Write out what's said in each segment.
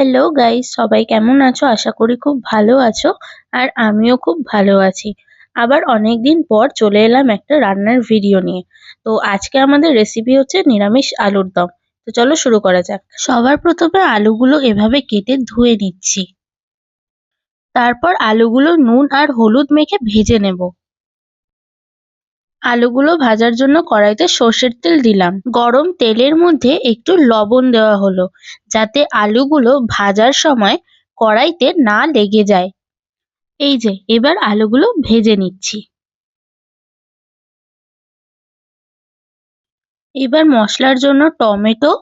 Hello guys সবাই কেমন আছো? আশা করি খুব ভালো আছো আর আমিও খুব ভালো আছি। আবার অনেকদিন পর চলে এলাম একটা রান্নার ভিডিও নিয়ে। তো আজকে আমাদের রেসিপি হচ্ছে নিরামিষ আলুর দম। তো চলো শুরু করা যাক। সবার প্রথমে আলুগুলো এভাবে কেটে ধুয়ে নিচ্ছি। তারপর আলুগুলো নুন আর হলুদ মেখে ভেজে নেব। আলুগুলো ভাজার জন্য কড়াইতে সর্ষের তেল দিলাম। গরম তেলের মধ্যে একটু লবণ দেওয়া হলো, যাতে আলুগুলো ভাজার সময় কড়াইতে না লেগে যায়। এই যে, এবার আলুগুলো ভেজে নিচ্ছি। এবার মশলার জন্য টমেটো,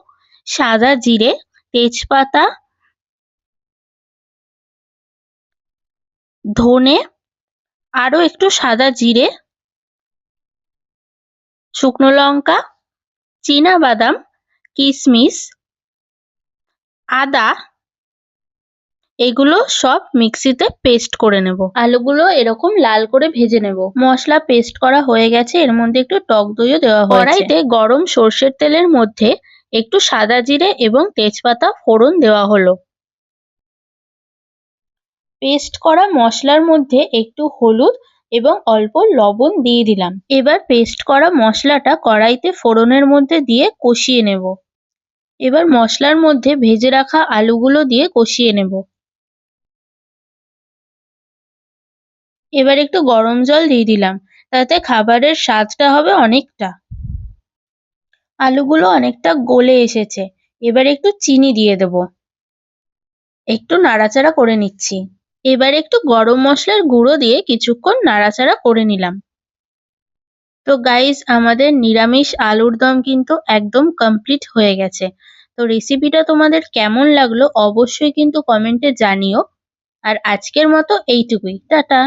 সাদা জিরে, তেজপাতা, ধনে, আরও একটু সাদা জিরে শুকনো লঙ্কা বাদাম কিশমিশ আদা, এগুলো সব মিক্সিতে পেস্ট করে নেব। আলুগুলো এরকম লাল করে ভেজে নেব। মশলা পেস্ট করা হয়ে গেছে, এর মধ্যে একটু টক দইও দেওয়া হয়েছে। কড়াইতে গরম সর্ষের তেলের মধ্যে একটু সাদা জিরে এবং তেজপাতা ফোড়ন দেওয়া হলো। পেস্ট করা মশলার মধ্যে একটু হলুদ এবং অল্প লবণ দিয়ে দিলাম। এবার পেস্ট করা মশলাটা কড়াইতে ফোড়নের মধ্যে দিয়ে কষিয়ে নেব। এবার মশলার মধ্যে ভেজে রাখা আলুগুলো দিয়ে কষিয়ে নেব। এবার একটু গরম জল দিয়ে দিলাম, তাতে খাবারের স্বাদটা হবে অনেকটা। আলুগুলো অনেকটা গলে এসেছে, এবার একটু চিনি দিয়ে দেব। একটু নাড়াচাড়া করে নিচ্ছি। এবার একটু গরম মশলার গুঁড়ো দিয়ে কিছুক্ষণ নাড়াচাড়া করে নিলাম। তো গাইস আমাদের নিরামিষ আলুর দম কিন্তু একদম কমপ্লিট হয়ে গেছে। তো রেসিপিটা তোমাদের কেমন লাগল অবশ্যই কিন্তু কমেন্টে জানিও। আর আজকের মতো এইটুকুই। টাটা!